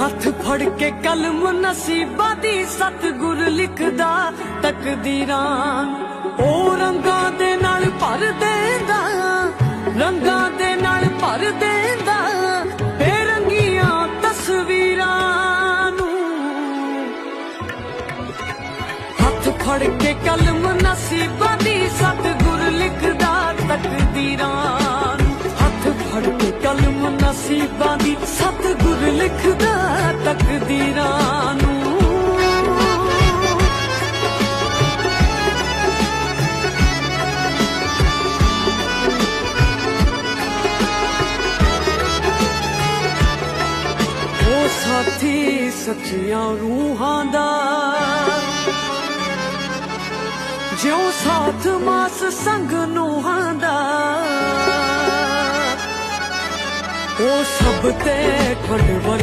ਹੱਥ ਫੜ ਕੇ ਕਲਮ ਨਸੀਬਾਂ ਦੀ ਸਤਿਗੁਰ ਲਿਖਦਾ ਤਕਦੀਰਾਂ। ਉਹ ਰੰਗਾਂ ਦੇ ਨਾਲ ਭਰ ਦੇਂਦਾ, ਰੰਗਾਂ ਦੇ ਨਾਲ ਭਰ ਦੇਂਦਾ ਬੇਰੰਗੀਆਂ ਤਸਵੀਰਾਂ ਨੂੰ। ਹੱਥ ਫੜ ਕੇ ਕਲਮ ਨਸੀਬਾਂ ਦੀ ਸਤਿਗੁਰ ਲਿਖਦਾ ਤਕਦੀਰਾਂ ਹੱਥ ਫੜ ਕੇ ਕਲਮ ਨਸੀਬਾਂ ਦੀ ਸਤਿਗੁਰ ਲਿਖਦਾ ਤਕਦੀਰਾਂ ਨੂੰ ਉਹ ਸਾਥੀ, ਸੱਚੀਆਂ ਰੂਹਾਂ ਦਾ। ਜਿਉ ਸਾਥ ਮਾਸ ਸੰਗ ਨੂਹਾਂ ਦਾ। ਉਹ ਸਭ ਤੇ ਖੰਡ